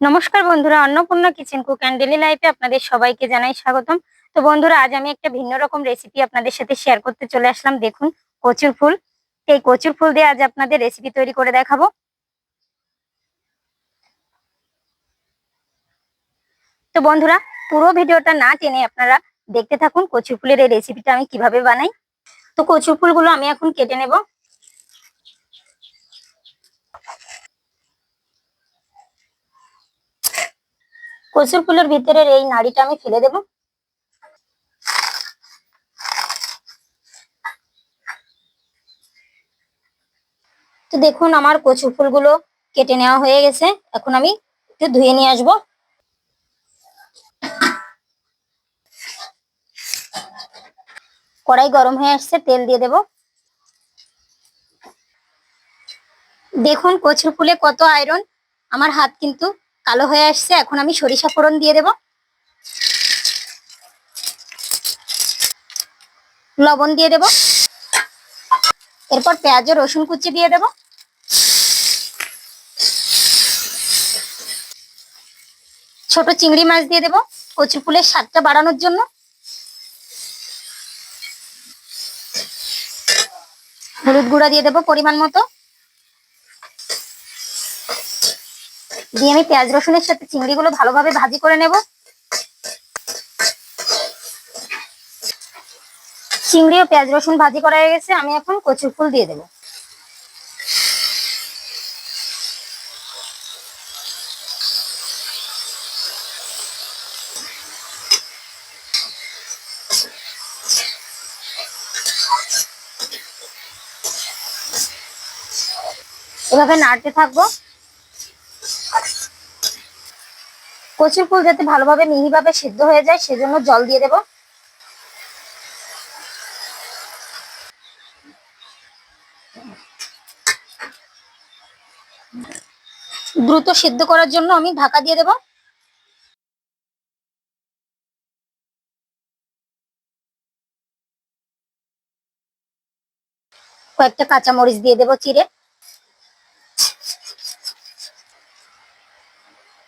নমস্কার বন্ধুরা, Annapurna kitchen cook and daily লাইফে আপনাদের সবাইকে জানাই স্বাগতম। তো বন্ধুরা, আজ আমি একটা ভিন্ন রকম রেসিপি আপনাদের সাথে শেয়ার করতে চলে আসলাম। দেখুন, কচুর ফুল। এই কচুর ফুল দিয়ে আজ আপনাদের রেসিপি তৈরি করে দেখাবো। তো বন্ধুরা, পুরো ভিডিওটা না টেনে আপনারা দেখতে থাকুন কচুর ফুলের এই রেসিপিটা আমি কীভাবে বানাই। তো কচুর ফুলগুলো আমি এখন কেটে নেব। কচুর ফুলের ভিতরের এই নাড়িটা আমি ফেলে দেব। তো দেখুন, আমার কচু ফুলগুলো কেটে নেওয়া হয়ে গেছে। এখন আমি একটু ধুয়ে নিয়ে আসব। কড়াই গরম হয়ে আসছে, তেল দিয়ে দেব। দেখুন, কচুর ফুলে কত আয়রন। আমার হাত কিন্তু কালো হয়ে আসছে, এখন আমি সরিষা ফোড়ন দিয়ে দেব। লবণ দিয়ে দেব। এরপর পেঁয়াজ ও রসুন কুচি দিয়ে দেব। ছোট চিংড়ি মাছ দিয়ে দেব কচু ফুলের স্বাদটা বাড়ানোর জন্য। হলুদ গুঁড়া দিয়ে দেবো পরিমাণ মতো। দিয়ে আমি পেঁয়াজ, রসুনের সাথে চিংড়িগুলো ভালোভাবে ভাজি করে নেব। চিংড়ি ও পেঁয়াজ, রসুন ভাজি করা হয়ে গেছে, আমি এখন কচুর ফুল দিয়ে দেব। এভাবে নাড়তে থাকব। কচুর ফুল যাতে ভালোভাবে মিহিভাবে সিদ্ধ হয়ে যায়, সেজন্য জল দিয়ে দেব। দ্রুত সিদ্ধ করার জন্য আমি ঢাকা দিয়ে দেব। কয়েকটা কাঁচামরিচ দিয়ে দেব চিড়ে।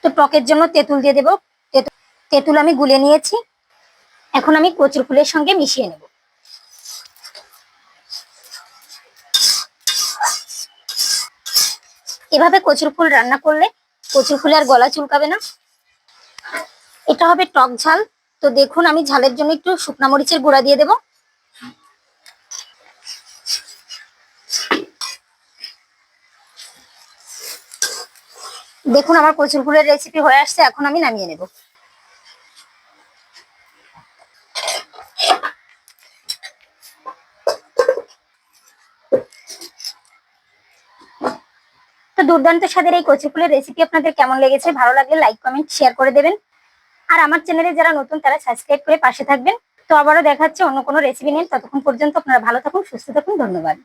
তো টকের জন্য তেঁতুল দিয়ে দেবো। তেঁতুল আমি গুলে নিয়েছি। এখন আমি কচুর ফুলের সঙ্গে মিশিয়ে নেব। এভাবে কচুর ফুল রান্না করলে কচুর ফুলে আর গলা চুলকাবে না। এটা হবে টক ঝাল। তো দেখুন, আমি ঝালের জন্য একটু শুকনা মরিচের গুঁড়া দিয়ে দেব। দেখুন আমার কচুর ফুলের রেসিপি হয়ে আসছে, এখন আমি নামিয়ে নেব। তো দুর্দান্ত স্বাদের এই কচু ফুলের রেসিপি আপনাদের কেমন লেগেছে, ভালো লাগলে লাইক কমেন্ট শেয়ার করে দেবেন। আর আমার চ্যানেলে যারা নতুন, তারা সাবস্ক্রাইব করে পাশে থাকবেন। তো আবারও দেখাচ্ছে অন্য কোনো রেসিপি নিয়ে। ততক্ষণ পর্যন্ত আপনারা ভালো থাকুন, সুস্থ থাকুন, ধন্যবাদ।